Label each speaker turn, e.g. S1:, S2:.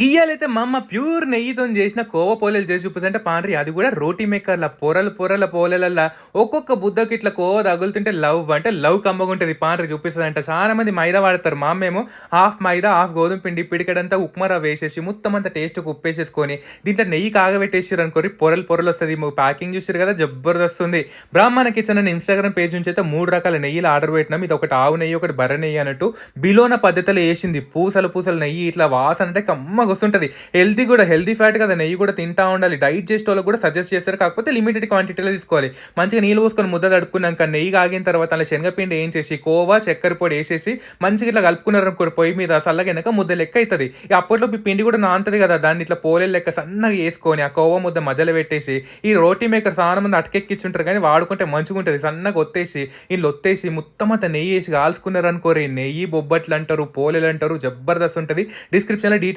S1: గియ్యాలైతే మా అమ్మ ప్యూర్ నెయ్యితో చేసిన కోవ పోలేలు చేసి చూపిస్తుంటే పాండ్రి అది కూడా రోటీ మేకర్ల పొరలు పొరల పోలేలల్లా ఒక్కొక్క బుద్ధకి ఇట్లా కోవ తగులుతుంటే లవ్ అంటే లవ్ కమ్మగుంటుంది పాండ్రి చూపిస్తుందంట. చాలా మంది మైదా వాడతారు. మా అమ్మేమో హాఫ్ మైదా హాఫ్ గోధుమ పిండి పిడికడంతా ఉప్మా వేసేసి మొత్తం అంతా టేస్ట్ ఉప్పేసేసుకొని దీంట్లో నెయ్యి కాగబెట్టేసారు అనుకోరి పొరలు పొరలు వస్తుంది. ప్యాకింగ్ చూసారు కదా జబర్దస్త్ ఉంది బ్రాహ్మణ కిచెన్ అని ఇన్స్టాగ్రామ్ పేజ్ నుంచి అయితే మూడు రకాల నెయ్యిలు ఆర్డర్ పెట్టినాం. ఇది ఒకటి ఆవు నెయ్యి ఒకటి బర్రె నెయ్యి అన్నట్టు. బిలోన పద్ధతిలో వేసింది. పూసలు పూసలు నెయ్యి ఇట్లా వాసన అంటే కమ్మగా వస్తుంటుంది హెల్దీ కూడా హెల్దీ ఫ్యాట్ కదా నెయ్యి కూడా తింటా ఉండాలి. డైట్ చేసే వాళ్ళకి కూడా సజెస్ట్ చేస్తారు. కాకపోతే లిమిటెడ్ క్వాంటిటీలో తీసుకోవాలి. మంచిగా నీళ్ళు పోసుకొని ముద్ద తడుపుకున్నాక నెయ్యి కాగిన తర్వాత అలా శనగపిండి ఏం చేసి కోవా చక్కెర పొడి వేసేసి మంచిగా ఇట్లా కలుపుకున్నారు పొయ్యి మీద చల్లగైనాక ముద్ద లెక్క అవుతుంది ఈ అప్పట్లో ఈ పిండి కూడా నాంతది కదా దాన్ని ఇట్లా పోలే లెక్క సన్నగా వేసుకొని ఆ కోవా ముద్ద మధ్యలో పెట్టేసి ఈ రోటీ మేకర్ చాలా మంది అటకెక్కించుంటారు కానీ వాడుకుంటే మంచిగా ఉంటుంది. సన్నగా ఒత్తేసి వీళ్ళు ఒత్తేసి మొత్తం అంతా నెయ్యి వేసి కాల్చుకున్నారు అనుకోరు నెయ్యి బొబ్బట్లు అంటారు పోలేలు అంటారు జబర్దస్త్ ఉంటుంది. డిస్క్రిప్షన్లో డీటెయిల్